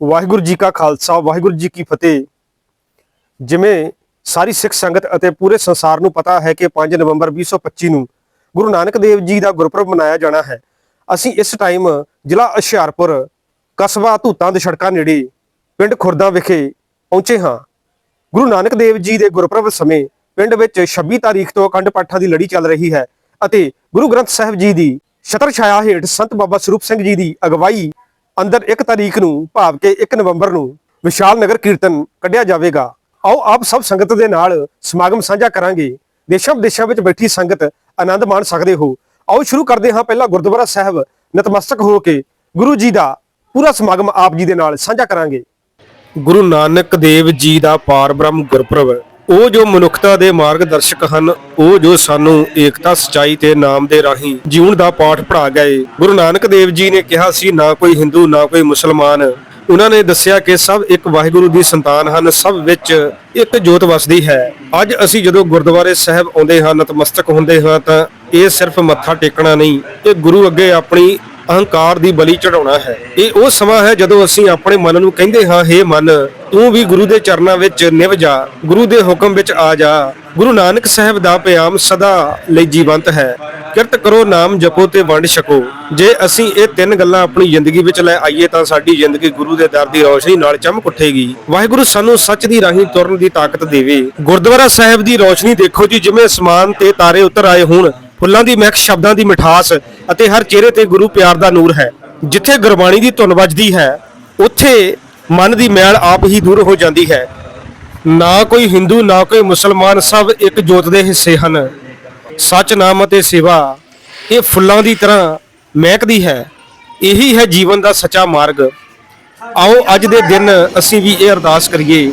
ਵਾਹਿਗੁਰੂ ਜੀ ਕਾ ਖਾਲਸਾ, ਵਾਹਿਗੁਰੂ ਜੀ ਕੀ ਫਤਿਹ। ਜਿਵੇਂ ਸਾਰੀ ਸਿੱਖ ਸੰਗਤ ਅਤੇ ਪੂਰੇ ਸੰਸਾਰ ਨੂੰ ਪਤਾ ਹੈ ਕਿ 5 ਨਵੰਬਰ 2025 ਨੂੰ ਗੁਰੂ ਨਾਨਕ ਦੇਵ ਜੀ ਦਾ ਗੁਰਪੁਰਬ ਮਨਾਇਆ ਜਾਣਾ ਹੈ। ਅਸੀਂ ਇਸ ਟਾਈਮ ਜ਼ਿਲ੍ਹਾ ਹੁਸ਼ਿਆਰਪੁਰ, ਕਸਬਾ ਧੂਤਾਂ ਦੇ ਸੜਕਾਂ ਨੇੜੇ, ਪਿੰਡ ਖੁਰਦਾ ਵਿਖੇ ਪਹੁੰਚੇ ਹਾਂ। ਗੁਰੂ ਨਾਨਕ ਦੇਵ ਜੀ ਦੇ ਗੁਰਪੁਰਬ ਸਮੇਂ ਪਿੰਡ ਵਿੱਚ 26 ਤਾਰੀਖ ਤੋਂ ਅਖੰਡ ਪਾਠਾਂ ਦੀ ਲੜੀ ਚੱਲ ਰਹੀ ਹੈ ਅਤੇ ਗੁਰੂ ਗ੍ਰੰਥ ਸਾਹਿਬ ਜੀ ਦੀ ਛਤਰ ਛਾਇਆ ਹੇਠ ਸੰਤ ਬਾਬਾ ਸਰੂਪ ਸਿੰਘ ਜੀ ਦੀ ਅਗਵਾਈ ਅੰਦਰ 1 ਤਾਰੀਖ ਨੂੰ, ਭਾਵ ਕਿ 1 ਨਵੰਬਰ ਨੂੰ ਵਿਸ਼ਾਲ ਨਗਰ ਕੀਰਤਨ ਕੱਢਿਆ ਜਾਵੇਗਾ। ਆਓ ਆਪ ਸਭ ਸੰਗਤ ਦੇ ਨਾਲ ਸਮਾਗਮ ਸਾਂਝਾ ਕਰਾਂਗੇ। ਦੇਸ਼ਾਂ ਵਿਦੇਸ਼ਾਂ ਵਿੱਚ ਬੈਠੀ ਸੰਗਤ ਆਨੰਦ ਮਾਣ ਸਕਦੇ ਹੋ। ਆਓ ਸ਼ੁਰੂ ਕਰਦੇ ਹਾਂ ਪਹਿਲਾਂ ਗੁਰਦੁਆਰਾ ਸਾਹਿਬ ਨਤਮਸਤਕ ਹੋ ਕੇ ਗੁਰੂ ਜੀ ਦਾ ਪੂਰਾ ਸਮਾਗਮ ਆਪ ਜੀ ਦੇ ਨਾਲ ਸਾਂਝਾ ਕਰਾਂਗੇ। ਗੁਰੂ ਨਾਨਕ ਦੇਵ ਜੀ ਦਾ ਪਾਰ ਬ੍ਰਹਮ ਗੁਰਪੁਰਬ ਉਹ ਜੋ ਮਨੁੱਖਤਾ ਦੇ ਮਾਰਗਦਰਸ਼ਕ ਹਨ, ਉਹ ਜੋ ਸਾਨੂੰ ਏਕਤਾ, ਸਚਾਈ ਤੇ ਨਾਮ ਦੇ ਰਾਹੀਂ ਜੀਵਨ ਦਾ ਪਾਠ ਪੜ੍ਹਾ ਗਏ। ਗੁਰੂ ਨਾਨਕ ਦੇਵ ਜੀ ਨੇ ਕਿਹਾ ਸੀ, ਨਾ ਕੋਈ ਹਿੰਦੂ, ਨਾ ਕੋਈ ਮੁਸਲਮਾਨ। ਉਹਨਾਂ ਨੇ ਦੱਸਿਆ ਕਿ ਸਭ ਇੱਕ ਵਾਹਿਗੁਰੂ ਦੀ ਸੰਤਾਨ ਹਨ, ਸਭ ਵਿੱਚ ਇੱਕ ਜੋਤ ਵਸਦੀ ਹੈ। ਅੱਜ ਅਸੀਂ ਜਦੋਂ ਗੁਰਦੁਆਰੇ ਸਾਹਿਬ ਆਉਂਦੇ ਹਾਂ, ਨਤਮਸਤਕ ਹੁੰਦੇ ਹਾਂ, ਤਾਂ ਇਹ ਸਿਰਫ ਮੱਥਾ ਟੇਕਣਾ ਨਹੀਂ, ਇਹ ਗੁਰੂ ਅੱਗੇ ਆਪਣੀ ਅਹੰਕਾਰ ਦੀ ਬਲੀ ਚੜਾਉਣਾ ਹੈ। ਇਹ ਉਹ ਸਮਾਂ ਹੈ ਜਦੋਂ ਅਸੀਂ ਆਪਣੇ ਮਨ ਨੂੰ ਕਹਿੰਦੇ ਹਾਂ, ਹੇ ਮਨ, ਤੂੰ ਵੀ ਗੁਰੂ ਦੇ ਚਰਨਾਂ ਵਿੱਚ ਨਿਭ ਜਾ, ਗੁਰੂ ਦੇ ਹੁਕਮ ਵਿੱਚ ਆ ਜਾ। ਗੁਰੂ ਨਾਨਕ ਸਾਹਿਬ ਦਾ ਪਿਆਮ ਸਦਾ ਲਈ ਜੀਵੰਤ ਹੈ। ਕਿਰਤ ਕਰੋ, ਨਾਮ ਜਪੋ ਤੇ ਵੰਡ ਛਕੋ। ਜੇ ਅਸੀਂ ਇਹ ਤਿੰਨ ਗੱਲਾਂ ਆਪਣੀ ਜ਼ਿੰਦਗੀ ਵਿੱਚ ਲੈ ਆਈਏ ਤਾਂ ਸਾਡੀ ਜ਼ਿੰਦਗੀ ਗੁਰੂ ਦੇ ਦਰ ਦੀ ਰੌਸ਼ਨੀ ਨਾਲ ਚਮਕ ਉੱਠੇਗੀ। ਵਾਹਿਗੁਰੂ ਸਾਨੂੰ ਸੱਚ ਦੀ ਰਾਹੀਂ ਤੁਰਨ ਦੀ ਤਾਕਤ ਦੇਵੇ। ਗੁਰਦੁਆਰਾ ਸਾਹਿਬ ਦੀ ਰੌਸ਼ਨੀ ਦੇਖੋ ਜੀ, ਜਿਵੇਂ ਸਮਾਨ ਤੇ ਤਾਰੇ ਉਤਰ ਆਏ ਹੋਣ। ਫੁੱਲਾਂ ਦੀ ਮਹਿਕ, ਸ਼ਬਦਾਂ ਦੀ ਮਿਠਾਸ। ਅਤੇ ਹਰ ਚਿਹਰੇ ਤੇ ਗੁਰੂ ਪਿਆਰ ਦਾ ਨੂਰ ਹੈ। ਜਿੱਥੇ ਗੁਰਬਾਣੀ ਦੀ ਧੁਨ ਵੱਜਦੀ ਹੈ, ਉੱਥੇ ਮਨ ਦੀ ਮੈਲ ਆਪ ਹੀ ਦੂਰ ਹੋ ਜਾਂਦੀ ਹੈ। ਨਾ ਕੋਈ ਹਿੰਦੂ, ਨਾ ਕੋਈ ਮੁਸਲਮਾਨ ਸਭ ਇੱਕ ਜੋਤ ਦੇ ਹਿੱਸੇ ਹਨ। ਸੱਚ, ਨਾਮ ਅਤੇ ਸੇਵਾ ਇਹ ਫੁੱਲਾਂ ਦੀ ਤਰ੍ਹਾਂ ਮਹਿਕਦੀ ਹੈ। ਇਹੀ ਹੈ ਜੀਵਨ ਦਾ ਸੱਚਾ ਮਾਰਗ। ਆਓ ਅੱਜ ਦੇ ਦਿਨ ਅਸੀਂ ਵੀ ਇਹ ਅਰਦਾਸ ਕਰੀਏ,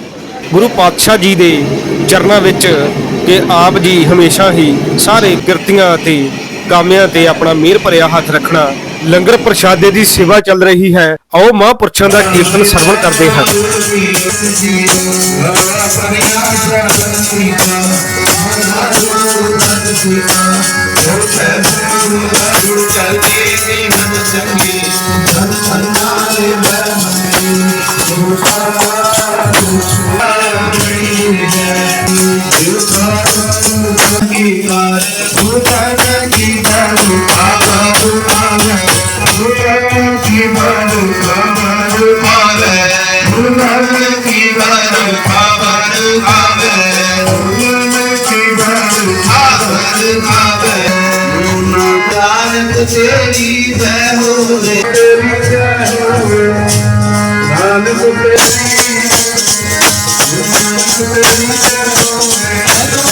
ਗੁਰੂ ਪਾਤਸ਼ਾਹ ਜੀ ਦੇ ਚਰਨਾਂ ਵਿੱਚ ਕਿ ਆਪ ਜੀ ਹਮੇਸ਼ਾ ਹੀ ਸਾਰੇ ਕਿਰਤੀਆਂ ਅਤੇ ਕਾਮਿਆਂ ਤੇ ਆਪਣਾ ਮਿਹਰ ਭਰਿਆ ਹੱਥ ਰੱਖਣਾ ਲੰਗਰ ਪ੍ਰਸ਼ਾਦੇ ਦੀ ਸੇਵਾ ਚੱਲ ਰਹੀ ਹੈ। ਆਓ ਮਹਾਂਪੁਰਸ਼ਾਂ ਦਾ ਕੀਰਤਨ ਸਰਵਣ ਕਰਦੇ ਹਾਂ। ਤੇਰੀ ਜੈ ਹੋਵੇ ਨਾਨਕ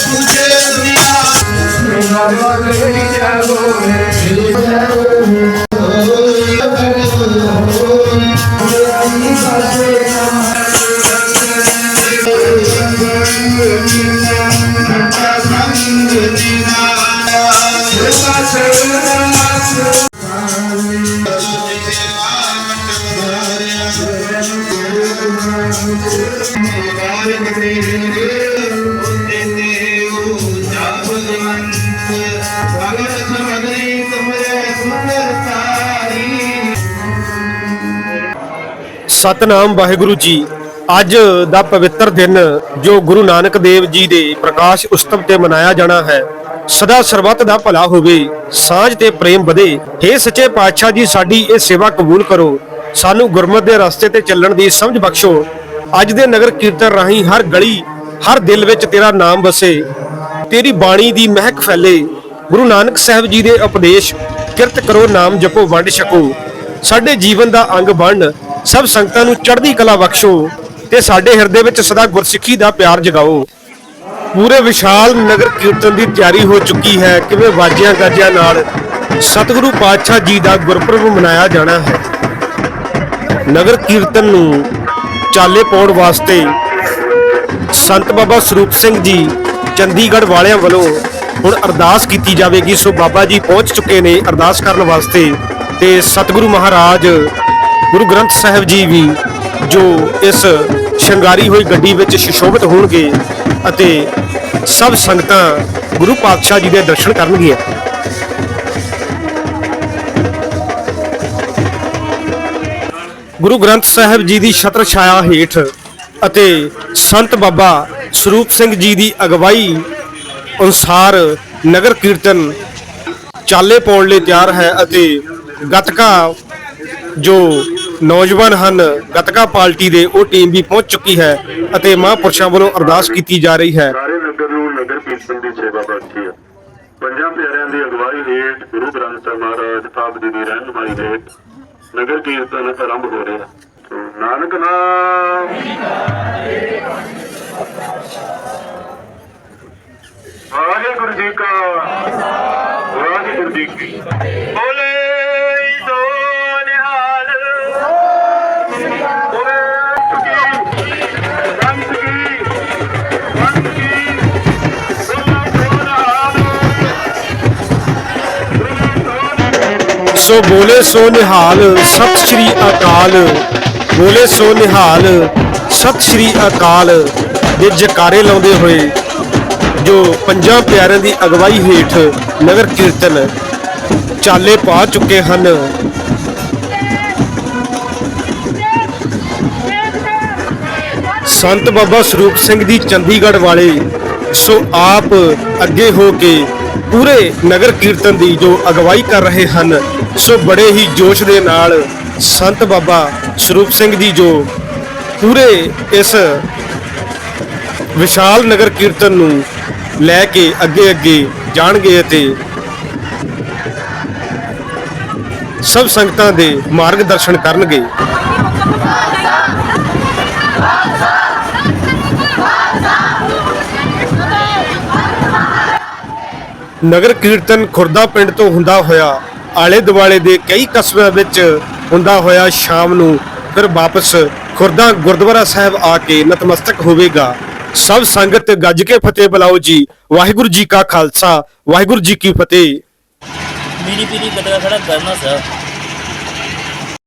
ਤੁਝੇ ਦੁਨੀਆ ਸਤਨਾਮ ਵਾਹਿਗੁਰੂ ਜੀ। ਅੱਜ ਦਾ ਪਵਿੱਤਰ ਦਿਨ ਜੋ ਗੁਰੂ ਨਾਨਕ ਦੇਵ ਜੀ ਦੇ ਪ੍ਰਕਾਸ਼ ਉਤਸਵ ਤੇ ਮਨਾਇਆ ਜਾਣਾ ਹੈ, ਸਦਾ ਸਰਬੱਤ ਦਾ ਭਲਾ ਹੋਵੇ, ਸਾਂਝ ਤੇ ਪ੍ਰੇਮ ਵਧੇ। हे ਸੱਚੇ ਪਾਤਸ਼ਾਹ ਜੀ, ਸਾਡੀ ਇਹ ਸੇਵਾ ਕਬੂਲ ਕਰੋ। ਸਾਨੂੰ ਗੁਰਮਤ ਦੇ ਰਸਤੇ ਤੇ ਚੱਲਣ ਦੀ ਸਮਝ ਬਖਸ਼ੋ। ਅੱਜ ਦੇ ਨਗਰ ਕੀਰਤਨ ਰਾਹੀਂ ਹਰ ਗਲੀ, ਹਰ ਦਿਲ ਵਿੱਚ ਤੇਰਾ ਨਾਮ ਵਸੇ। ਤੇਰੀ ਬਾਣੀ ਦੀ ਮਹਿਕ ਫੈਲੇ। ਗੁਰੂ ਨਾਨਕ ਸਾਹਿਬ ਜੀ ਦੇ ਉਪਦੇਸ਼, ਕਿਰਤ ਕਰੋ, ਨਾਮ ਜਪੋ, ਵੰਡ ਛਕੋ। ਸਾਡੇ ਜੀਵਨ ਦਾ ਅੰਗ ਬਣ ਸਭ ਸੰਗਤਾਂ ਨੂੰ ਚੜ੍ਹਦੀ ਕਲਾ ਬਖਸ਼ੋ ਤੇ ਸਾਡੇ ਹਿਰਦੇ ਵਿੱਚ ਸਦਾ ਗੁਰਸਿੱਖੀ ਦਾ ਪਿਆਰ ਜਗਾਓ। ਪੂਰੇ ਵਿਸ਼ਾਲ ਨਗਰ ਕੀਰਤਨ ਦੀ ਤਿਆਰੀ ਹੋ ਚੁੱਕੀ ਹੈ, ਕਿਵੇਂ ਵਾਜਿਆਂ ਗਾਜਿਆਂ ਨਾਲ ਸਤਿਗੁਰੂ ਪਾਤਸ਼ਾਹ ਜੀ ਦਾ ਗੁਰਪੁਰਬ ਮਨਾਇਆ ਜਾਣਾ ਹੈ। ਨਗਰ ਕੀਰਤਨ ਨੂੰ ਚਾਲੇ ਪਾਉਣ ਵਾਸਤੇ ਸੰਤ ਬਾਬਾ ਸਰੂਪ ਸਿੰਘ ਜੀ ਚੰਡੀਗੜ੍ਹ ਵਾਲਿਆਂ ਵੱਲੋਂ ਹੁਣ ਅਰਦਾਸ ਕੀਤੀ ਜਾਵੇਗੀ। ਸੋ ਬਾਬਾ ਜੀ ਪਹੁੰਚ ਚੁੱਕੇ ਨੇ ਅਰਦਾਸ ਕਰਨ ਵਾਸਤੇ ਤੇ ਸਤਿਗੁਰੂ ਮਹਾਰਾਜ ਗੁਰੂ ਗ੍ਰੰਥ ਸਾਹਿਬ ਜੀ ਵੀ ਜੋ ਇਸ ਸ਼ਿੰਗਾਰੀ ਹੋਈ ਗੱਡੀ ਵਿੱਚ ਸ਼ਿਸ਼ੋਭਿਤ ਹੋਣਗੇ ਅਤੇ ਸਭ ਸੰਗਤਾਂ ਗੁਰੂ ਪਾਤਸ਼ਾਹ ਜੀ ਦੇ ਦਰਸ਼ਨ ਕਰਨਗੀਆਂ। ਗੁਰੂ ਗ੍ਰੰਥ ਸਾਹਿਬ ਜੀ ਦੀ ਛਤਰ ਛਾਇਆ ਹੇਠ ਅਤੇ ਸੰਤ ਬਾਬਾ ਸਰੂਪ ਸਿੰਘ ਜੀ ਦੀ ਅਗਵਾਈ ਅਨੁਸਾਰ ਨਗਰ ਕੀਰਤਨ ਚਾਲੇ ਪਾਉਣ ਲਈ ਤਿਆਰ ਹੈ ਅਤੇ ਗਤਕਾ ਜੋ ਨੌਜਵਾਨ ਹਨ। ਗਤਕਾ ਪਾਰਟੀ ਦੇ ਉਹ ਟੀਮ ਵੀ ਪਹੁੰਚ ਚੁੱਕੀ ਹੈ ਅਤੇ ਮਹਾਂਪੁਰਸ਼ਾਂ ਵੱਲੋਂ ਅਰਦਾਸ ਕੀਤੀ ਜਾ ਰਹੀ ਹੈ। ਸਾਰੇ ਨਗਰ ਨੂੰ ਨਗਰ ਕੀਰਤਨ ਦੀ ਸੇਵਾ ਬਖਸ਼ੀ ਹੈ। ਪੰਜਾਂ ਪਿਆਰਿਆਂ ਦੀ ਅਗਵਾਈ ਹੇਠ ਗੁਰੂ ਗ੍ਰੰਥ ਸਾਹਿਬ ਮਹਾਰਾਜ ਸਾਹਿਬ ਜੀ ਦੀ ਰਹਿਨੁਮਾਈ ਹੇਠ ਨਗਰ ਕੀਰਤਨ ਆਰੰਭ ਹੋ ਰਿਹਾ ਨਾਨਕ ਨਾਮ। ਵਾਹਿਗੁਰੂ ਜੀ ਕਾ ਵਾਹਿਗੁਰੂ ਜੀ ਕੀ ਬੋਲੇ। ਸੋ ਬੋਲੇ ਸੋ ਨਿਹਾਲ, ਸਤਿ ਸ਼੍ਰੀ ਅਕਾਲ। ਬੋਲੇ ਸੋ ਨਿਹਾਲ, ਸਤਿ ਸ਼੍ਰੀ ਅਕਾਲ। ਦੇ ਜਕਾਰੇ ਲਾਉਂਦੇ ਹੋਏ ਜੋ ਪੰਜਾਂ ਪਿਆਰਿਆਂ ਦੀ ਅਗਵਾਈ ਹੇਠ ਨਗਰ ਕੀਰਤਨ ਚਾਲੇ ਪਾ ਚੁੱਕੇ ਹਨ। ਸੰਤ ਬਾਬਾ ਸਰੂਪ ਸਿੰਘ ਦੀ ਚੰਡੀਗੜ੍ਹ ਵਾਲੇ, ਸੋ ਆਪ ਅੱਗੇ ਹੋ ਕੇ ਪੂਰੇ ਨਗਰ ਕੀਰਤਨ ਦੀ ਜੋ ਅਗਵਾਈ ਕਰ ਰਹੇ ਹਨ, ਸੋ ਬੜੇ ਹੀ ਜੋਸ਼ ਦੇ ਨਾਲ ਸੰਤ ਬਾਬਾ ਸਰੂਪ ਸਿੰਘ ਜੀ ਜੋ ਪੂਰੇ ਇਸ ਵਿਸ਼ਾਲ ਨਗਰ ਕੀਰਤਨ ਨੂੰ ਲੈ ਕੇ ਅੱਗੇ ਅੱਗੇ ਜਾਣਗੇ ਅਤੇ ਸਭ ਸੰਗਤਾਂ ਦੇ ਮਾਰਗਦਰਸ਼ਨ ਕਰਨਗੇ। ਨਗਰ ਕੀਰਤਨ ਖੁਰਦਾ ਪਿੰਡ ਤੋਂ ਹੁੰਦਾ ਹੋਇਆ, ਆਲੇ ਦੁਆਲੇ ਦੇ ਕਈ ਕਸਬਿਆਂ ਵਿੱਚ ਹੁੰਦਾ ਹੋਇਆ ਸ਼ਾਮ ਨੂੰ ਫਿਰ ਵਾਪਸ ਖੁਰਦਾ ਗੁਰਦੁਆਰਾ ਸਾਹਿਬ ਆ ਕੇ ਨਤਮਸਤਕ ਹੋਵੇਗਾ। ਸਭ ਸੰਗਤ ਗੱਜ ਕੇ ਫਤਿਹ ਬੁਲਾਓ ਜੀ। ਵਾਹਿਗੁਰੂ ਜੀ ਕਾ ਖਾਲਸਾ, ਵਾਹਿਗੁਰੂ ਜੀ ਕੀ ਫਤਿਹ। ਮੇਰੀ ਪੀਰੀ ਬਦਲਾ ਖੜਾ ਕਰਨਾ ਸਰ।